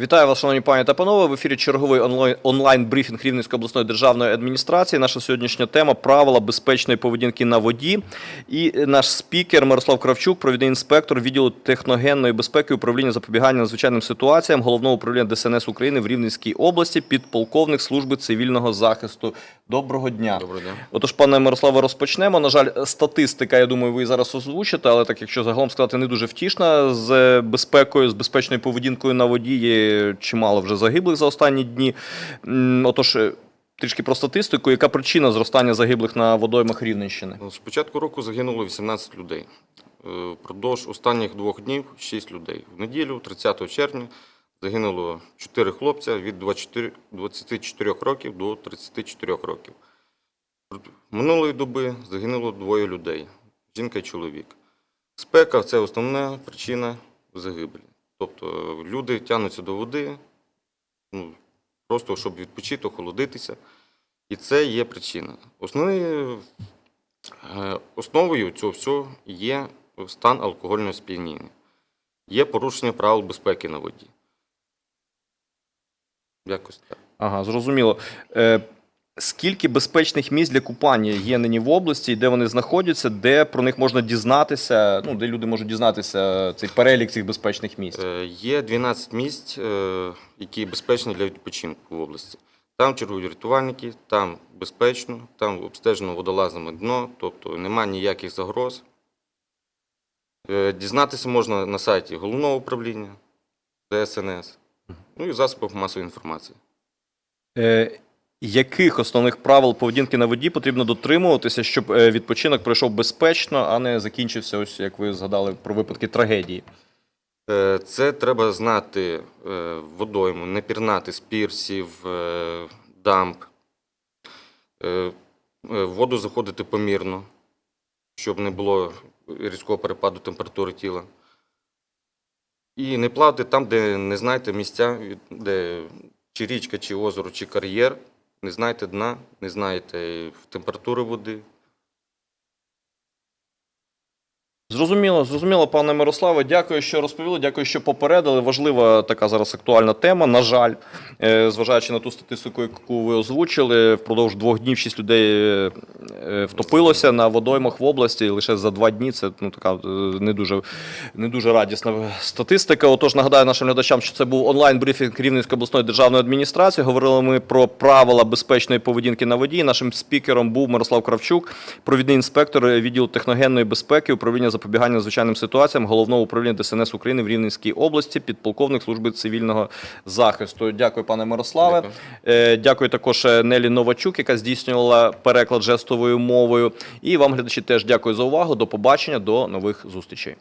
Вітаю вас, шановні пані та панове. В ефірі черговий онлайн- онлайн-брифінг Рівненської обласної державної адміністрації. Наша сьогоднішня тема правила безпечної поведінки на воді. І наш спікер Мирослав Кравчук, провідний інспектор відділу техногенної безпеки управління запобігання надзвичайним ситуаціям головного управління ДСНС України в Рівненській області, підполковник служби цивільного захисту. Доброго дня. Добрий день. Отож, пане Мирославе, розпочнемо. На жаль, статистика, я думаю, ви зараз озвучите, але так, якщо загалом сказати, не дуже втішна з безпекою, з безпечною поведінкою на воді. Є чимало вже загиблих за останні дні. Отож, е, трішки про статистику. Яка причина зростання загиблих на водоймах Рівненщини? З початку року загинуло 18 людей. Е, Впродовж останніх двох днів 6 людей. В неділю, 30 червня, загинуло 4 хлопця від 24, 24 років до 34 років. Минулої доби загинуло двоє людей жінка і чоловік. Спека це основна причина загибелі. Тобто люди тягнуться до води, ну, просто щоб відпочити, охолодитися. І це є причина. Основний Е, Основою цього всього є стан алкогольного сп'яніння. Є порушення правил безпеки на воді. Якось так. Ага, зрозуміло. Е, Скільки безпечних місць для купання є нині в області, і де вони знаходяться, де про них можна дізнатися, ну де люди можуть дізнатися цей перелік цих безпечних місць? Е, Є 12 місць, е, які безпечні для відпочинку в області. Там чергують рятувальники, там безпечно, там обстежено водолазами дно, тобто немає ніяких загроз. Е, Дізнатися можна на сайті головного управління ДСНС, ну і засобах масової інформації. Е, яких основних правил поведінки на воді потрібно дотримуватися, щоб е, відпочинок пройшов безпечно, а не закінчився, ось як ви згадали про випадки трагедії? Е, Це треба знати е, водойму, не пірнати з пірсів, е, дамб. В воду заходити помірно, щоб не було різкого перепаду температури тіла. І не плавати там, де не знаєте місця, де чи річка, чи озеро, чи кар'єр, не знаєте дна, не знаєте температури води. Зрозуміло, зрозуміло, пане Мирославе. Дякую, що розповіли. Дякую, що попередили. Важлива така зараз актуальна тема. На жаль, зважаючи на ту статистику, яку ви озвучили, впродовж двох днів шість людей е, е, втопилося на водоймах в області. І лише за два дні це ну така е, не дуже не дуже радісна статистика. Отож, нагадаю нашим глядачам, що це був онлайн брифінг Рівненської обласної державної адміністрації. Говорили ми про правила безпечної поведінки на воді. Нашим спікером був Мирослав Кравчук, провідний інспектор відділу техногенної безпеки, управління запобігання надзвичайним ситуаціям головного управління ДСНС України в Рівненській області, підполковник служби цивільного захисту. Дякую, пане Мирославе. Дякую. Е, Дякую також е, Нелі Новачук, яка здійснювала переклад жестовою мовою. І вам, глядачі, теж дякую за увагу. До побачення, до нових зустрічей.